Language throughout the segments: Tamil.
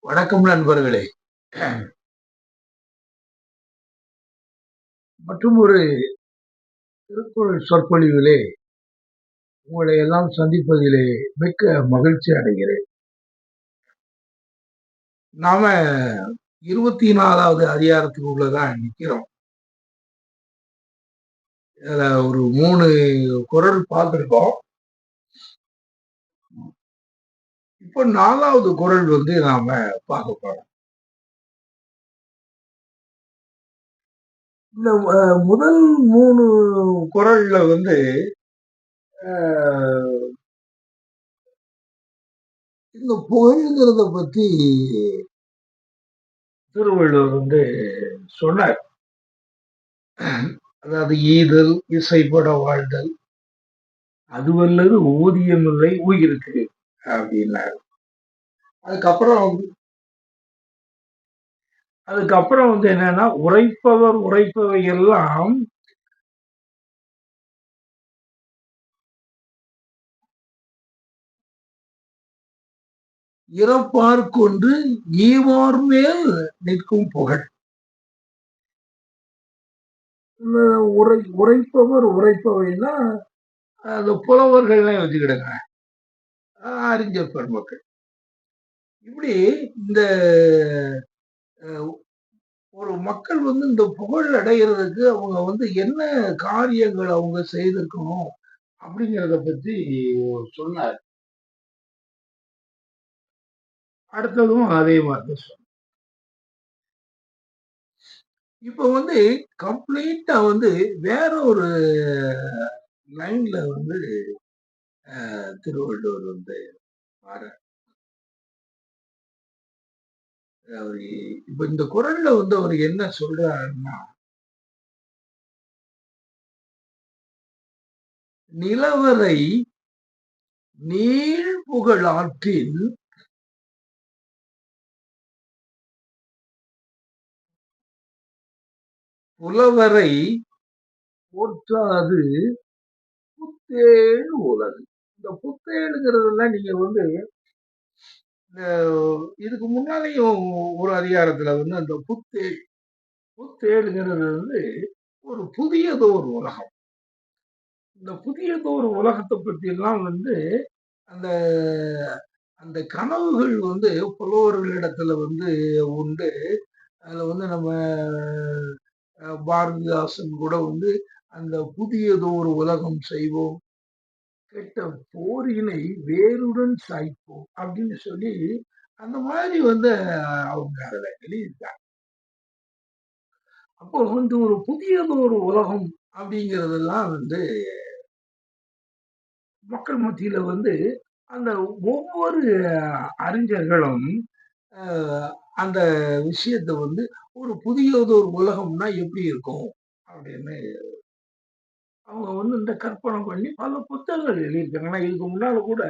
வணக்கம் நண்பர்களே. மற்றும் ஒரு திருக்குறள் சொற்பொழிவிலே உங்களை எல்லாம் சந்திப்பதிலே மிக்க மகிழ்ச்சி அடைகிறேன். நாம இருபத்தி நாலாவது அதிகாரத்துக்கு உள்ளதான் நிற்கிறோம். இதுல ஒரு மூணு குரல் பார்த்துருக்கோம். இப்போ நாலாவது குரல் வந்து நாம பார்க்க போறோம். இந்த முதல் மூணு குரல்ல வந்து இந்த புகழ்ங்கிறத பத்தி திருவள்ளுவர் வந்து சொன்னார். அதாவது ஈதல் இசைப்பட வாழ்தல் அதுவல்லது ஊதியமில்லை உயிருக்கு அப்படின்னாரு அதுக்கப்புறம் வந்து அதுக்கப்புறம் வந்து என்னன்னா உரைப்பவர் உரைப்பவை எல்லாம் இறப்பார் கொண்டு ஈவார் மேல் நிற்கும் புகழ். இந்த உரை உரைப்பவர் உரைப்பவைன்னா அந்த புலவர்கள்லாம் வச்சுக்கிடுங்க. அறிஞர் பெருமக்கள். இப்படி இந்த ஒரு மக்கள் வந்து இந்த புகழ் அடைகிறதுக்கு அவங்க வந்து என்ன காரியங்கள் அவங்க செய்திருக்கணும் அப்படிங்கிறத பத்தி சொன்னார். அடுத்ததும் அதே மாதிரி தான் சொன்னார். இப்ப வந்து கம்ப்ளீட்டா வந்து வேற ஒரு லைன்ல வந்து திருவள்ளுவர் வந்து வர அவர் இப்ப இந்த குரல்ல வந்து அவர் என்ன சொல்றாருன்னா நிலவரை நீள் புகழ் ஆற்றின் புலவரை போற்றாது புத்தேழு உலகு. இந்த புத்தேழுங்கிறதெல்லாம் நீங்க வந்து இந்த இதுக்கு முன்னாலேயும் ஒரு அதிகாரத்துல வந்து அந்த புத்தேள் புத்தேழுங்கிறது வந்து ஒரு புதியதோர் உலகம். இந்த புதியதோர் உலகத்தை பற்றியெல்லாம் வந்து அந்த அந்த கனவுகள் வந்து புலவர்களிடத்துல வந்து உண்டு. அதுல வந்து நம்ம பாரதிதாசன் கூட வந்து அந்த புதியதோர் உலகம் செய்வோம். கெட்ட போரினை வேருடன் சாய்ப்போம் அப்படின்னு சொல்லி அந்த மாதிரி வந்து அவங்க அதில் எழுதியிருக்காங்க அப்போ வந்து ஒரு புதியதொரு உலகம் அப்படிங்கிறதெல்லாம் வந்து மக்கள் மத்தியில வந்து அந்த ஒவ்வொரு அறிஞர்களும் அந்த விஷயத்தை வந்து ஒரு புதியதொரு உலகம்னா எப்படி இருக்கும் அப்படின்னு அவங்க வந்து இந்த கற்பனை பண்ணி பல புத்தகங்கள் எழுதியிருக்காங்க. ஆனால் இதுக்கு முன்னால் கூட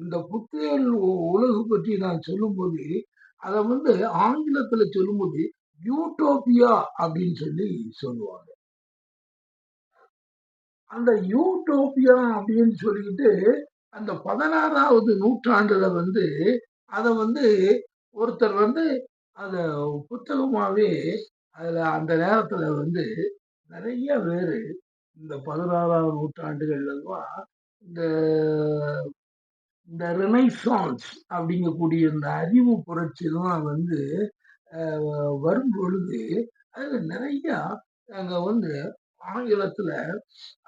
இந்த புத்தகங்கள் உலகு பற்றி நான் சொல்லும்போது அதை வந்து ஆங்கிலத்துல சொல்லும்போது யூட்டோபியா அப்படின்னு சொல்லி சொல்லுவாங்க. அந்த யூட்டோபியா அப்படின்னு சொல்லிக்கிட்டு அந்த பதினாறாவது நூற்றாண்டுல வந்து அதை வந்து ஒருத்தர் வந்து அத புத்தகமாவே அதுல அந்த நேரத்துல வந்து நிறைய பேரு இந்த பதினாறாவது நூற்றாண்டுகள்ல தான் இந்த இந்த ரெனைசான்ஸ் அப்படிங்கக்கூடிய இந்த அறிவு புரட்சிலாம் வந்து வரும் பொழுது அது நிறையா அங்கே வந்து ஆங்கிலத்தில்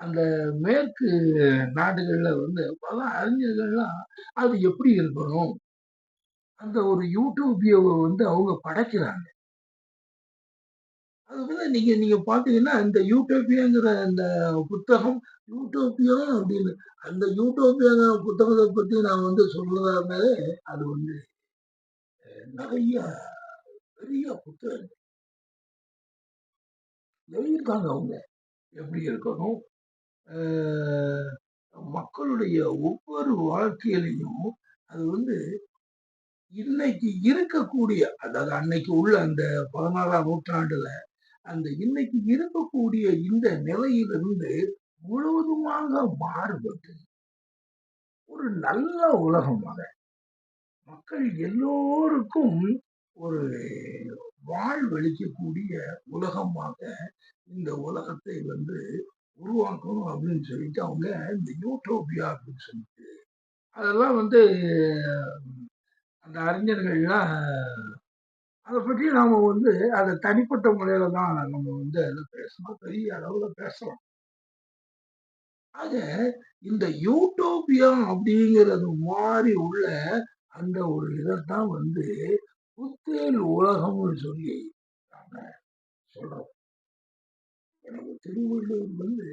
அந்த மேற்கு நாடுகளில் வந்து பல அறிஞர்கள்லாம் அது எப்படி இருக்கணும்? அந்த ஒரு யூட்டோபியாவை வந்து அவங்க படைக்கிறாங்க. அது வந்து நீங்க நீங்க பாத்தீங்கன்னா இந்த யூட்டோபியாங்கிற அந்த புத்தகம் யூட்டோபியா அப்படின்னு. அந்த யூட்டோபியாங்கிற புத்தகத்தை பத்தி நான் வந்து சொல்றதா இருந்தாலே அது வந்து நிறைய பெரிய புத்தகம் எழுதியிருக்காங்க அவங்க. எப்படி இருக்கணும்? மக்களுடைய ஒவ்வொரு வாழ்க்கையிலையும் அது வந்து இன்னைக்கு இருக்கக்கூடிய அதாவது அன்னைக்கு உள்ள அந்த பதினாறாம் நூற்றாண்டுல அந்த இன்னைக்கு இருக்கக்கூடிய இந்த நிலையிலிருந்து முழுவதுமாக மாறுபட்டு ஒரு நல்ல உலகமாக மக்கள் எல்லோருக்கும் ஒரு வாழ்வளிக்கக்கூடிய உலகமாக இந்த உலகத்தை வந்து உருவாக்கணும் அப்படின்னு சொல்லிட்டு அவங்க இந்த யூட்டோபியா அப்படின்னு சொல்லிட்டு அதெல்லாம் வந்து அந்த அறிஞர்கள்லாம் அதை பற்றி நாம வந்து அதை தனிப்பட்ட முறையில தான் நம்ம வந்து அதை பேசணும். பெரிய அளவுல பேசலாம். ஆக இந்த யூட்டோபியா அப்படிங்கிறது மாதிரி உள்ள அந்த ஒரு இதைத்தான் வந்து புத்தேல் உலகம்னு சொல்லி நாம சொல்றோம். எனக்கு திருவள்ளுவர் வந்து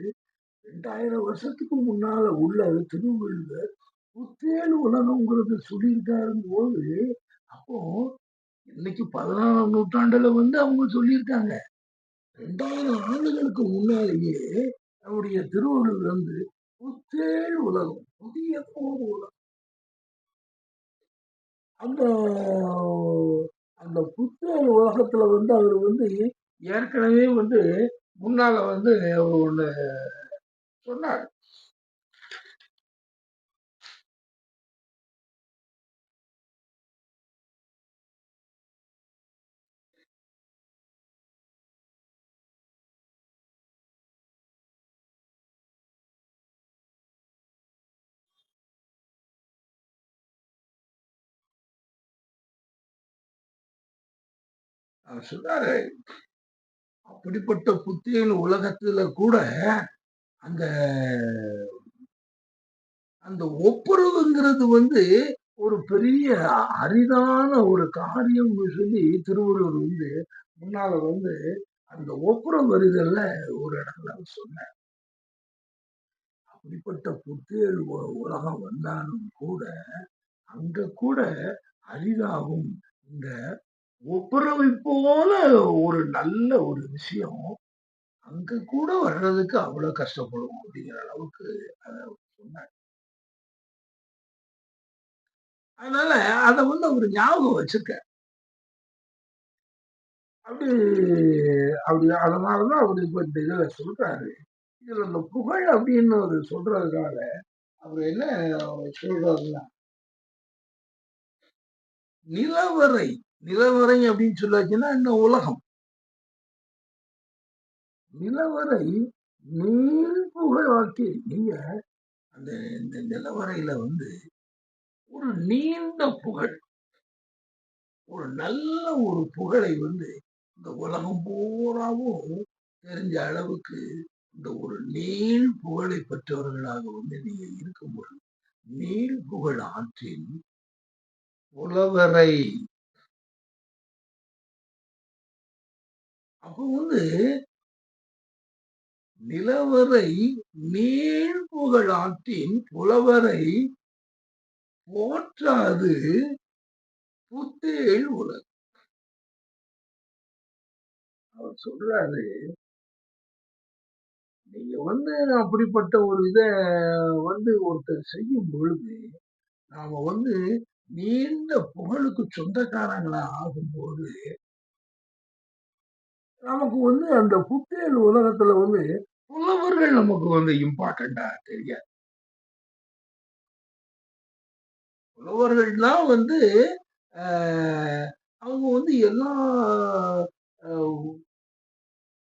ரெண்டாயிரம் வருஷத்துக்கு முன்னால உள்ள திருவள்ளுவர். புத்தேல் உலகம்ங்கிறது சொல்லியிருக்காரும் போது அப்போ இன்னைக்கு பதினாறாம் நூற்றாண்டுல வந்து அவங்க சொல்லியிருக்காங்க. ரெண்டாயிரம் ஆண்டுகளுக்கு முன்னாலேயே நம்முடைய திருவள்ளுவர் வந்து புத்தேழ் உலகம் புதிய போர் உலகம். அந்த அந்த புத்தேழ் உலகத்துல வந்து அவர் வந்து ஏற்கனவே வந்து முன்னால வந்து ஒண்ணு சொன்னார். அவர் சொன்னாரு அப்படிப்பட்ட புத்தியின் உலகத்துல கூட அந்த அந்த ஒப்புரவுங்கிறது வந்து ஒரு பெரிய அரிதான ஒரு காரியம் சொல்லி திருவள்ளுவர் வந்து முன்னால வந்து அந்த ஒப்புரம் வருதல்ல ஒரு இடத்துல அவர் சொன்னார். அப்படிப்பட்ட புத்தியல் உலகம் வந்தாலும் கூட அங்க கூட அரிதாகும் இந்த ஒப்புரவை போல ஒரு நல்ல ஒரு விஷயம் அங்க கூட வர்றதுக்கு அவ்வளவு கஷ்டப்படும் அப்படிங்கிற அளவுக்கு அதை சொன்னார். அதனால அதை வந்து அவர் ஞாபகம் வச்சிருக்க அப்படி அப்படி அதனாலதான் அவர் இப்ப இந்த இதுல சொல்றாரு. இதுல இந்த புகழ் அப்படின்னு ஒரு சொல்றதுனால அவர் என்ன சொல்றாருன்னா நிலவரை நிலவரை அப்படின்னு சொல்லாச்சுன்னா இந்த உலகம்? நிலவரை நீள் புகழ் வாழ்க்கை. நீங்க அந்த இந்த நிலவரையில வந்து ஒரு நீண்ட புகழ் ஒரு நல்ல ஒரு புகழை வந்து இந்த உலகம் பூராவும் தெரிஞ்ச அளவுக்கு இந்த ஒரு நீள் புகழை பெற்றவர்களாக வந்து நீங்க இருக்கும்போது நீள் புகழ் ஆற்றின் புலவரை அப்போ வந்து நிலவரை நீள் புகழ் ஆற்றின் புலவரை போற்றாது புத்தேள் உலகம் அவர் சொல்றாரு நீங்க வந்து அப்படிப்பட்ட ஒரு இத வந்து ஒருத்தர் செய்யும் பொழுது நாம வந்து நீண்ட புகழுக்கு சொந்தக்காரங்களா ஆகும்போது நமக்கு வந்து அந்த புத்தியல் உலகத்துல வந்து புலவர்கள் நமக்கு வந்து இம்பார்ட்டண்டா தெரியாது. புலவர்கள்லாம் வந்து அவங்க வந்து எல்லா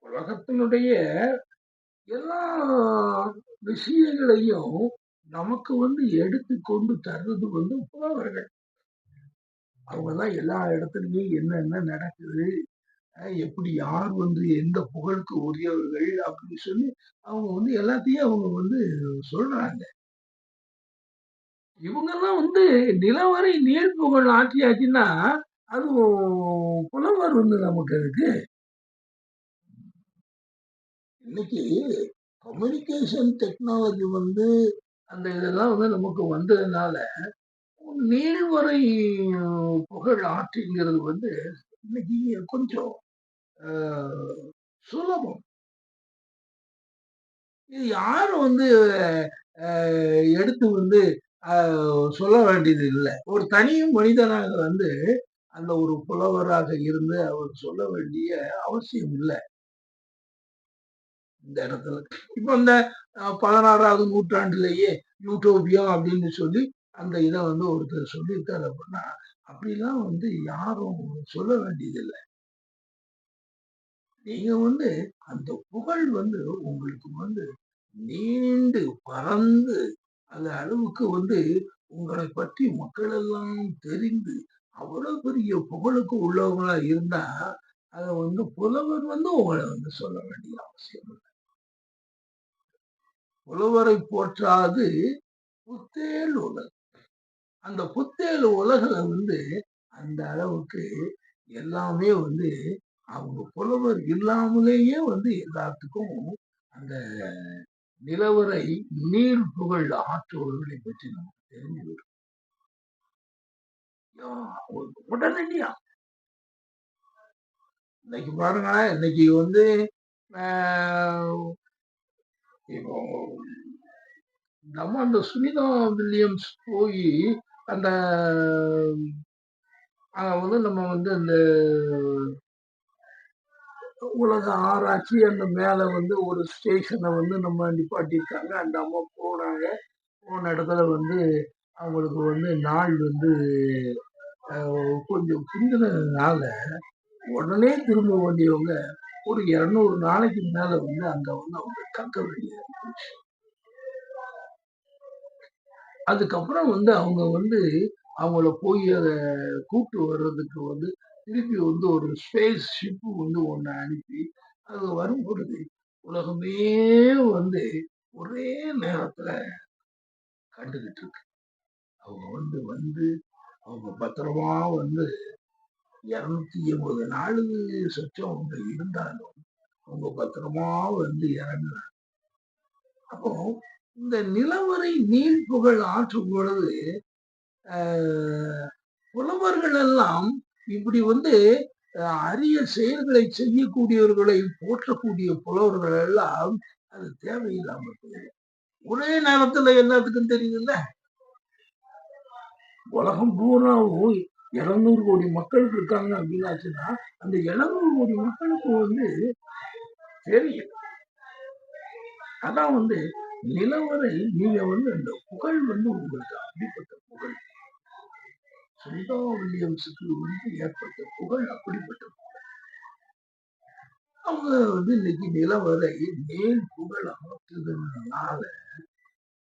உலகத்தினுடைய எல்லா விஷயங்களையும் நமக்கு வந்து எடுத்து கொண்டு தர்றது வந்து புலவர்கள். அவங்கதான் எல்லா இடத்துலயும் என்னென்ன நடக்குது எப்படி யார் வந்து எந்த புகழுக்கு உரியவர்கள் அப்படின்னு சொல்லி அவங்க வந்து எல்லாத்தையும் அவங்க வந்து சொல்றாங்க. இவங்கெல்லாம் வந்து நிலவரை நீர் புகழ் ஆட்சியாச்சுன்னா அது புலவர் வந்து நமக்கு இருக்கு இன்னைக்கு கம்யூனிகேஷன் டெக்னாலஜி வந்து அந்த இதெல்லாம் வந்து நமக்கு வந்ததுனால நீள்வரை புகழ் ஆற்றிங்கிறது வந்து இன்னைக்கு கொஞ்சம் சுலபம். இது யாரும் வந்து எடுத்து வந்து சொல்ல வேண்டியது இல்லை. ஒரு தனி மனிதனாக வந்து அந்த ஒரு புலவராக இருந்து அவர் சொல்ல வேண்டிய அவசியம் இல்லை. இந்த இடத்துல. இப்ப இந்த பதினாறாவது நூற்றாண்டுலேயே யூட்டோபியா அப்படின்னு சொல்லி அந்த இதை வந்து ஒருத்தர் சொல்லியிருக்காரு அப்படின்னா அப்படிலாம் வந்து யாரும் சொல்ல வேண்டியதில்லை நீங்க வந்து அந்த புகழ் வந்து உங்களுக்கு வந்து நீண்டு பறந்து அந்த அளவுக்கு வந்து உங்களை பற்றி மக்கள் எல்லாம் தெரிந்து அவ்வளவு பெரிய புகழுக்கு உள்ளவங்களா இருந்தா அத வந்து புலவர் வந்து உங்களை வந்து சொல்ல வேண்டிய அவசியம் இல்லை. புலவரை போற்றாது புத்தேல் உலகம் அந்த புத்தேல் உலகில் வந்து அந்த அளவுக்கு எல்லாமே வந்து அவங்க புலவர் இல்லாமலேயே வந்து எல்லாத்துக்கும் அந்த நிலவரை நீர் புகழ் ஆற்றுவர்களை பற்றி நமக்கு தெரிஞ்சு உடனடியா இன்னைக்கு பாருங்களேன் இன்னைக்கு வந்து ஆஹ், இப்போ நம்ம அந்த சுனிதா வில்லியம்ஸ் போய் அந்த அங்க வந்து நம்ம வந்து அந்த உலக ஆராய்ச்சி அந்த மேல வந்து ஒரு ஸ்டேஷனை வந்து நம்ம நிப்பாட்டியிருக்காங்க அந்த அம்மா போனாங்க போன இடத்துல வந்து அவங்களுக்கு வந்து நாள் வந்து கொஞ்சம் பிந்தினதுனால உடனே திரும்ப வேண்டியவங்க ஒரு இரநூறு நாளைக்கு மேல வந்து அங்க வந்து அவங்க தங்க வேண்டியது இருந்துச்சு. அதுக்கப்புறம் வந்து அவங்க வந்து அவங்கள போய் அதை கூப்பிட்டு வர்றதுக்கு வந்து திருப்பி வந்து ஒரு ஸ்பேஸ் ஷிப்பு வந்து ஒண்ணு அனுப்பி அது வரும் பொழுது உலகமே வந்து ஒரே நேரத்துல கண்டுகிட்டு இருக்கு. அவங்க வந்து வந்து அவங்க பத்திரமா வந்து இருநூத்தி எண்பது நாலு சொச்சம் அவங்க இருந்தாலும் அவங்க பத்திரமா வந்து இறங்குறாங்க. அப்போ இந்த நிலவரை நீர் புகழ் ஆற்றும் பொழுது ஆஹ், புலவர்கள் எல்லாம் இப்படி வந்து அரிய செயல்களை செய்யக்கூடியவர்களை போற்றக்கூடிய புலவர்கள் எல்லாம் அது தேவையில்லாம ஒரே நேரத்துல எல்லாத்துக்கும் தெரியுதுல்ல? உலகம் பூராவும் இருநூறு கோடி மக்கள் இருக்காங்க அப்படின்னாச்சுன்னா அந்த இருநூறு கோடி மக்களுக்கு வந்து தெரியும். அதான் வந்து நிலவரை நீங்க வந்து அந்த புகழ் வந்து உங்களுக்கு அப்படிப்பட்ட புகழ். சுந்தா வில்லியம்ஸுக்கு வந்து ஏற்பட்ட புகழ் அப்படிப்பட்ட புகழ். அவங்க வந்து இன்னைக்கு நிலவரை மேல் புகழ் ஆற்றுதனால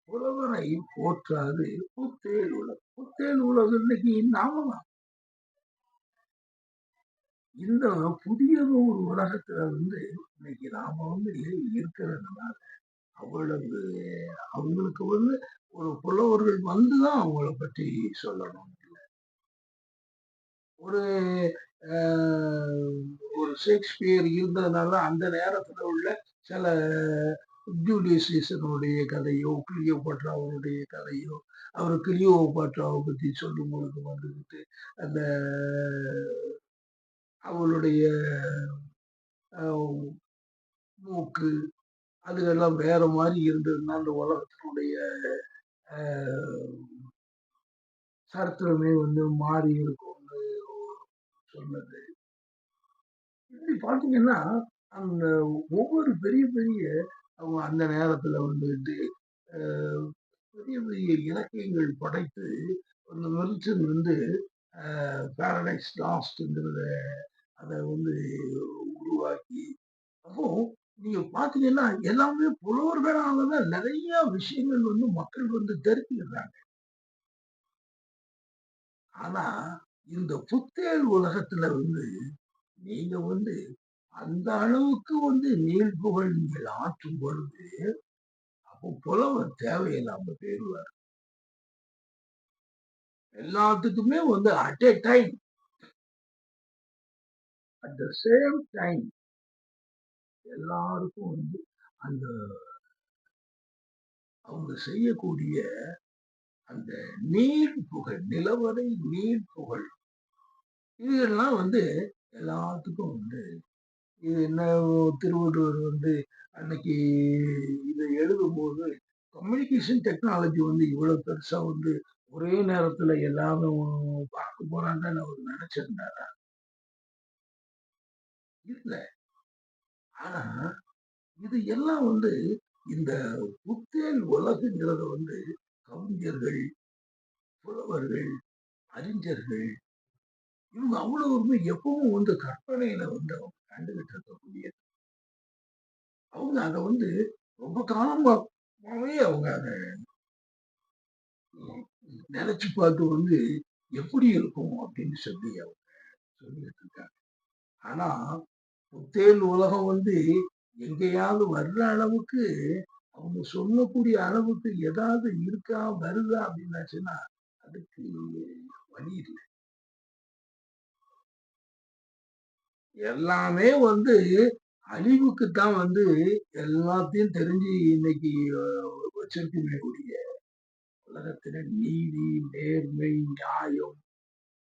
புலவரை போற்றாது. புத்தேல் உலகம் புத்தேல் உலகம் இன்னைக்கு நாமதான் இந்த புதியது ஒரு உலகத்துல வந்து இன்னைக்கு நாம வந்து இருக்கிறதுனால அவ்வளவு அவங்களுக்கு வந்து ஒரு புலவர்கள் வந்துதான் அவங்கள பற்றி சொல்லணும். ஒரு ஒரு ஷேக்ஸ்பியர் இருந்ததுனால அந்த நேரத்துல உள்ள சில ஜூலியஸ் சீசனுடைய கதையோ கிளியோபாட்ராவுடைய கதையோ அவர் கிளியோபாட்ராவை பத்தி சொல்லும் பொழுது வந்துக்கிட்டு அந்த அவளுடைய மூக்கு அதுகெல்லாம் வேற மாதிரி இருந்ததுன்னா அந்த உலகத்தினுடைய சரித்திரமே வந்து மாறி இருக்கும்னு சொன்னது. இப்படி பாத்தீங்கன்னா அந்த ஒவ்வொரு பெரிய பெரிய அவங்க அந்த நேரத்துல வந்துட்டு பெரிய பெரிய இலக்கியங்கள் படைத்து அந்த மில்டன் வந்து பேரடைஸ் லாஸ்ட்ங்கிறத அதை வந்து உருவாக்கி அப்போ நீங்க பாத்தீங்கன்னா எல்லாமே புலவர்களாலதான் நிறைய விஷயங்கள் வந்து மக்கள் வந்து தெரிஞ்சுக்கிறாங்க. ஆனா இந்த புத்தேல் உலகத்துல வந்து நீங்க வந்து அந்த அளவுக்கு வந்து நீள் புகழ் நீங்கள் ஆற்றும் பொழுது அப்போ புலவர் தேவையில்லாம போயிடுவார். எல்லாத்துக்குமே வந்து at a time at the same time எல்லாருக்கும் வந்து அந்த அவங்க செய்யக்கூடிய அந்த நீர் புகழ் நிலவரை நீர் புகழ் இதெல்லாம் வந்து எல்லாத்துக்கும் வந்து இது என்ன திருவள்ளுவர் வந்து அன்னைக்கு இதை எழுதும்போது கம்யூனிகேஷன் டெக்னாலஜி வந்து இவ்வளவு பெருசா வந்து ஒரே நேரத்துல எல்லாரும் பார்க்க போறாங்கன்னு அவர் நினைச்சிருந்தாரா? இல்ல. ஆனா இது எல்லாம் வந்து இந்த புத்தேல் உலகுங்கிறத வந்து கவிஞர்கள் புலவர்கள் அறிஞர்கள் இவங்க அவ்வளவுமே எப்பவும் வந்து கற்பனையில வந்து அவங்க கண்டுகிட்டு இருக்கக்கூடியது. அவங்க அதை வந்து ரொம்ப காலமாவே அவங்க அத நினைச்சு பார்த்து வந்து எப்படி இருக்கும் அப்படின்னு சொல்லி அவங்க சொல்லிட்டு இருக்காங்க. ஆனா, முத்தேல் உலகம் வந்து எங்கேயாவது வர்ற அளவுக்கு அவங்க சொல்லக்கூடிய அளவுக்கு ஏதாவது இருக்கா, வருதா அப்படின்னாச்சுன்னா, அதுக்கு வழி இல்லை. எல்லாமே வந்து அழிவுக்கு தான் வந்து எல்லாத்தையும் தெரிஞ்சு இன்னைக்கு வச்சிருக்குமே கூடிய உலகத்துல நீதி, நேர்மை, நியாயம்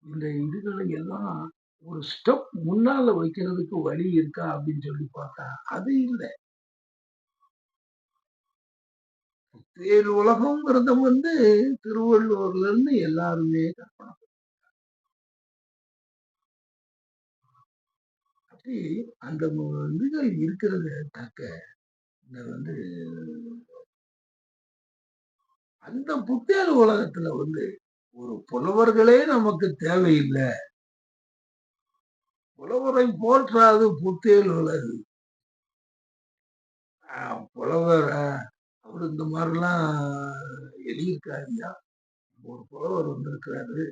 இந்த இதுகளை எல்லாம் ஒரு ஸ்டெப் முன்னால வைக்கிறதுக்கு வழி இருக்கா அப்படின்னு சொல்லி பார்த்தா, அது இல்ல. புத்தேள் உலகம்ங்கிறத வந்து திருவள்ளுவர்ல இருந்து எல்லாருமே கற்பனை அப்படி அந்த இதுகள் இருக்கிறத தக்க இந்த வந்து அந்த புத்தேல் உலகத்துல வந்து ஒரு புலவர்களே நமக்கு தேவையில்லை புலவரை போற்றாது புத்தேள் உலகு. புலவர் அவர் இந்த மாதிரிலாம் எழுதியிருக்காருயா ஒரு புலவர் வந்திருக்கிறாரு.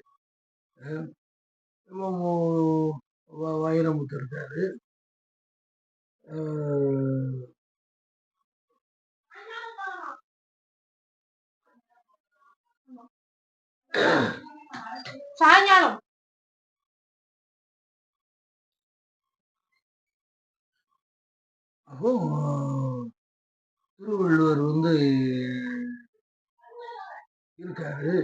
வ வைரமுத்து இருக்காரு. சாயங்காலம். அப்போ திருவள்ளுவர் வந்து இருக்காரு.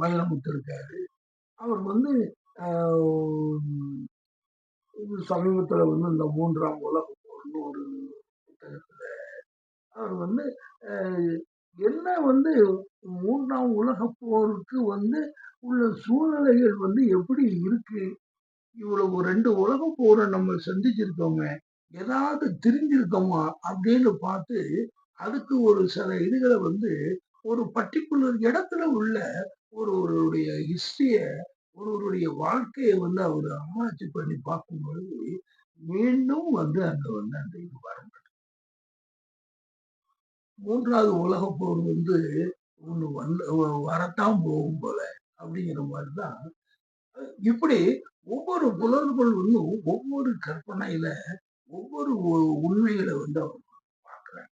வல்லமுத்து இருக்காரு. அவர் வந்து சமீபத்தில் வந்து இந்த 3ஆம் உலகப் ஒரு புத்தகத்தில் அவர் வந்து என்ன வந்து மூன்றாம் உலக போருக்கு வந்து உள்ள சூழ்நிலைகள் வந்து எப்படி இருக்கு? இவ்வளவு ரெண்டு உலக போரை நம்ம சந்திச்சிருக்கோமே, ஏதாவது தெரிஞ்சிருக்கோமா? அப்படின்னு பார்த்து, அதுக்கு ஒரு சில இதுகளை வந்து ஒரு பர்டிகுலர் இடத்துல உள்ள ஒருவருடைய ஹிஸ்டரிய, ஒருவருடைய வாழ்க்கையை வந்து அவரு ஆராய்ச்சி பண்ணி பார்க்கும்பொழுது, மீண்டும் வந்து அங்க வந்து அந்த இது வரும். 3வது உலகப் போர் வந்து ஒண்ணு வந்து வரத்தான் போகும் போல, அப்படிங்கிற மாதிரி தான். இப்படி ஒவ்வொரு புலவர்கள் வந்து ஒவ்வொரு கற்பனையில, ஒவ்வொரு உண்மைகளை வந்து அவங்க பார்க்குறாங்க.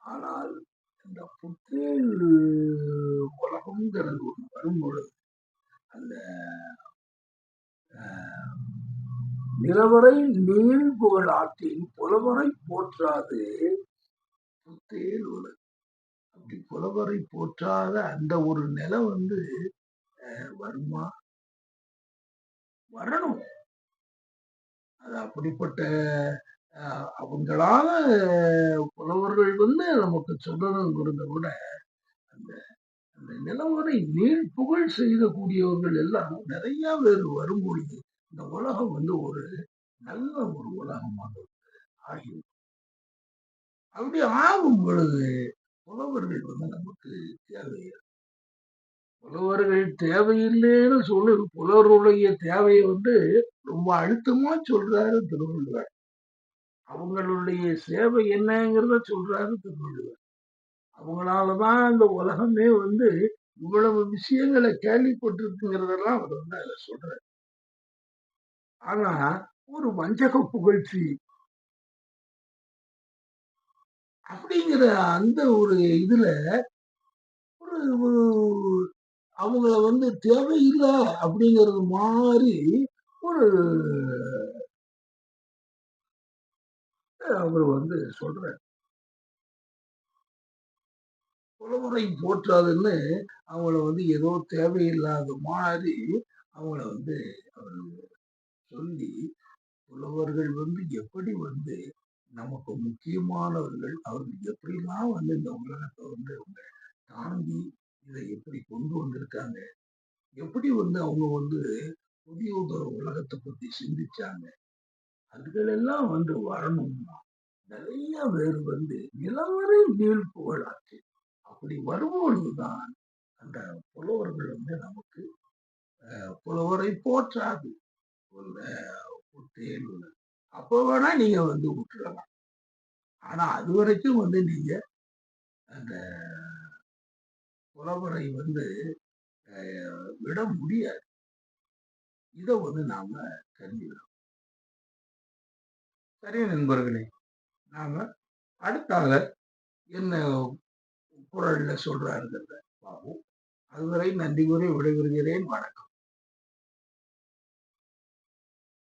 ஆனால், இந்த புத்தேல் உலகம்ங்கிறது ஒண்ணு வரும்பொழுது, அந்த "நிலவரை நீள் புகழ் ஆற்றின் புலவரை போற்றாது புத்தேல் உலகம் அப்படி புலவரை போற்றாத அந்த ஒரு நிலை வந்து வருமா? வரணும். அது அப்படிப்பட்ட அவங்களால புலவர்கள் வந்து நமக்கு சொல்லணுங்கிறத விட, அந்த அந்த நிலவரை நீள் புகழ் செய்யக்கூடியவர்கள் எல்லாம் நிறைய பேர் வரும்பொழுது, இந்த உலகம் வந்து ஒரு நல்ல ஒரு உலகமாக ஆகிவிடும். அப்படி ஆகும் பொழுது, புலவர்கள் வந்து நமக்கு தேவையில்ல. புலவர்கள் தேவையில்லைன்னு சொல்லு புலவருடைய தேவையை வந்து ரொம்ப அழுத்தமா சொல்றாரு திருவள்ளுவர். அவங்களுடைய சேவை என்னங்கிறத சொல்றாரு திருவள்ளுவர். அவங்களால தான் இந்த உலகமே வந்து இவ்வளவு விஷயங்கள கேள்விப்பட்டிருக்குங்கிறதெல்லாம் அவர் வந்து அதை சொல்றாரு. ஆனா, ஒரு வஞ்சக புகழ்ச்சி அப்படிங்கிற அந்த ஒரு இதுல ஒரு அவங்கள வந்து தேவையில்லை அப்படிங்கிறது மாதிரி ஒரு அவர் வந்து சொல்ற புலவரை போற்றாதுன்னு அவங்கள வந்து ஏதோ தேவையில்லாத மாதிரி அவங்கள வந்து அவர் சொல்லி, புலவர்கள் வந்து எப்படி வந்து நமக்கு முக்கியமானவர்கள். அவர்கள் எப்படிலாம் வந்து இந்த உலகத்தை வந்து அவங்க தாண்டி இதை எப்படி கொண்டு வந்திருக்காங்க. எப்படி வந்து அவங்க வந்து புதிய ஒரு உலகத்தை பத்தி சிந்திச்சாங்க. அதுகளெல்லாம் வந்து வரணும்னா, நிறைய பேர் வந்து நிலவரை மேல் புகழாச்சு. அப்படி வரும்பொழுதுதான் அந்த புலவர்கள் வந்து நமக்கு புலவரை போற்றாது உள்ள உள்ள அப்போ வேணா நீங்க வந்து விட்டுறலாம் ஆனா அது வரைக்கும் வந்து நீங்க அந்த புலவரை வந்து அஹ், விட முடியாது. இதை வந்து நாம தெரிஞ்சுக்கணும் சரி நண்பர்களே நாம அடுத்தால என்ன குரல்ல சொல்றாருங்கிறத பார்ப்போம். அதுவரை நன்றி கூறி விடைபெறுகிறேன். வணக்கம்.